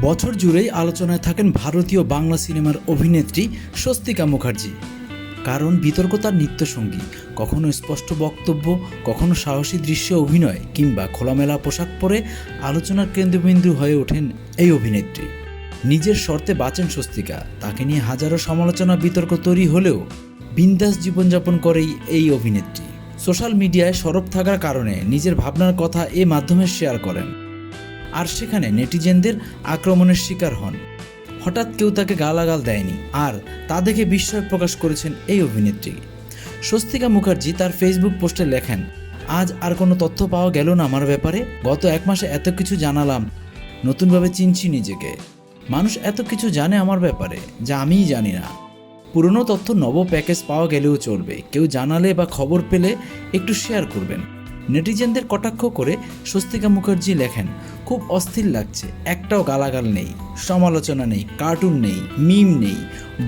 বছর জুড়েই আলোচনায় থাকেন ভারতীয় বাংলা সিনেমার অভিনেত্রী স্বস্তিকা মুখার্জি। কারণ বিতর্ক তার নিত্যসঙ্গী। কখনো স্পষ্ট বক্তব্য, কখনো সাহসী দৃশ্য অভিনয়, কিংবা খোলামেলা পোশাক পরে আলোচনার কেন্দ্রবিন্দু হয়ে ওঠেন এই অভিনেত্রী। নিজের শর্তে বাঁচেন স্বস্তিকা। তাকে নিয়ে হাজারো সমালোচনা, বিতর্ক তৈরি হলেও বিন্দাস জীবনযাপন করেই এই অভিনেত্রী। সোশ্যাল মিডিয়ায় সরব থাকার কারণে নিজের ভাবনার কথা এ মাধ্যমে শেয়ার করেন। আর সেখানে নেটিজেনদের আক্রমণের শিকার হন। হঠাৎ কেউ তাকে গালাগাল দেয়নি আর তা দেখে বিস্ময় প্রকাশ করেছেন এই অভিনেত্রী। স্বস্তিকা মুখার্জি তার ফেসবুক পোস্টে লেখেন, আজ আর কোনো তথ্য পাওয়া গেল না আমার ব্যাপারে? গত এক মাসে এত কিছু জানালাম। নতুনভাবে চিনছি নিজেকে। মানুষ এত কিছু জানে আমার ব্যাপারে, যা আমিই জানি না। পুরনো তথ্য নব প্যাকেজ পাওয়া গেলেও চলবে। কেউ জানালে বা খবর পেলে একটু শেয়ার করবেন। নেটিজেনদের কটাক্ষ করে স্বস্তিকা মুখার্জি লেখেন খুব অস্থির লাগছে। একটাও গালাগাল নেই, সমালোচনা নেই, কার্টুন নেই, মিম নেই,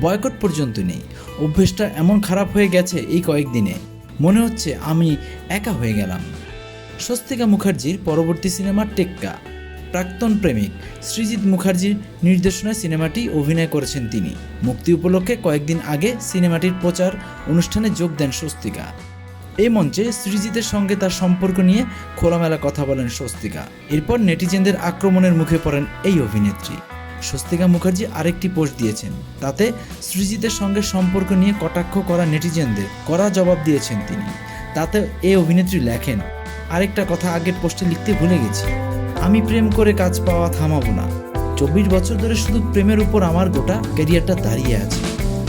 বয়কট পর্যন্ত নেই। অভ্যেসটা এমন খারাপ হয়ে গেছে এই কয়েকদিনে। মনে হচ্ছে আমি একা হয়ে গেলাম। স্বস্তিকা মুখার্জির পরবর্তী সিনেমা টেক্কা। প্রাক্তন প্রেমিক সৃজিৎ মুখার্জির নির্দেশনায় সিনেমাটি অভিনয় করেছেন তিনি। মুক্তি উপলক্ষে কয়েকদিন আগে সিনেমাটির প্রচার অনুষ্ঠানে যোগ দেন স্বস্তিকা। এই মঞ্চে সৃজিতের সঙ্গে তার সম্পর্ক নিয়ে খোলামেলা কথা বলেন স্বস্তিকা। এরপর নেটিজেনদের আক্রমণের মুখে পড়েন এই অভিনেত্রী। স্বস্তিকা মুখার্জি আরেকটি পোস্ট দিয়েছেন, তাতে সৃজিতের সঙ্গে সম্পর্ক নিয়ে কটাক্ষ করা নেটিজেনদের কড়া জবাব দিয়েছেন তিনি। তাতে এই অভিনেত্রী লেখেন, আরেকটা কথা আগের পোস্টে লিখতে ভুলে গেছি। আমি প্রেম করে কাজ পাওয়া থামাবো না। চব্বিশ বছর ধরে শুধু প্রেমের উপর আমার গোটা ক্যারিয়ারটা দাঁড়িয়ে আছে।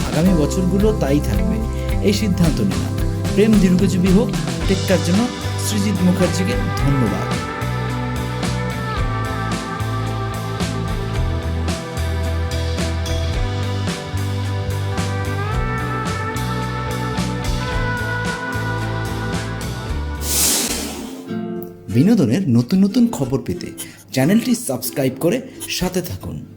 আগামী বছরগুলো তাই থাকবে। এই সিদ্ধান্ত নিলাম। প্রেম দীর্ঘজীবী হোক, টেক্কার জন্য সৃজিৎ মুখার্জিকে ধন্যবাদ। বিনোদনের নতুন নতুন খবর পেতে চ্যানেলটি সাবস্ক্রাইব করে সাথে থাকুন।